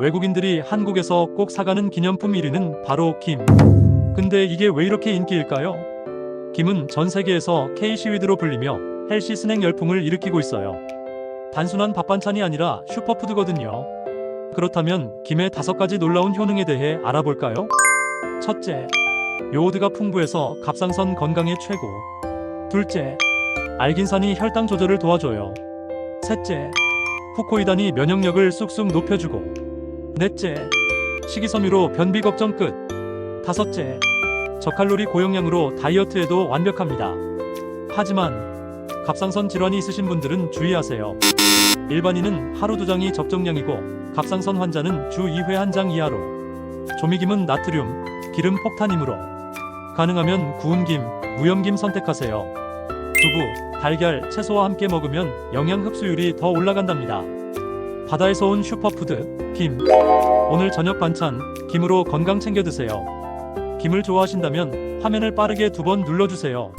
외국인들이 한국에서 꼭 사가는 기념품 1위는 바로 김. 근데 이게 왜 이렇게 인기일까요? 김은 전 세계에서 K-시위드로 불리며 헬시 스낵 열풍을 일으키고 있어요. 단순한 밥 반찬이 아니라 슈퍼푸드거든요. 그렇다면 김의 다섯 가지 놀라운 효능에 대해 알아볼까요? 첫째, 요오드가 풍부해서 갑상선 건강에 최고. 둘째, 알긴산이 혈당 조절을 도와줘요. 셋째, 후코이단이 면역력을 쑥쑥 높여주고. 넷째, 식이섬유로 변비 걱정 끝. 다섯째, 저칼로리 고용량으로 다이어트에도 완벽합니다. 하지만 갑상선 질환이 있으신 분들은 주의하세요. 일반인은 하루 두 장이 적정량이고 갑상선 환자는 주 2회 한 장 이하로. 조미김은 나트륨, 기름 폭탄이므로 가능하면 구운 김, 무염김 선택하세요. 두부, 달걀, 채소와 함께 먹으면 영양 흡수율이 더 올라간답니다. 바다에서 온 슈퍼푸드, 김. 오늘 저녁 반찬, 김으로 건강 챙겨 드세요. 김을 좋아하신다면 화면을 빠르게 두 번 눌러주세요.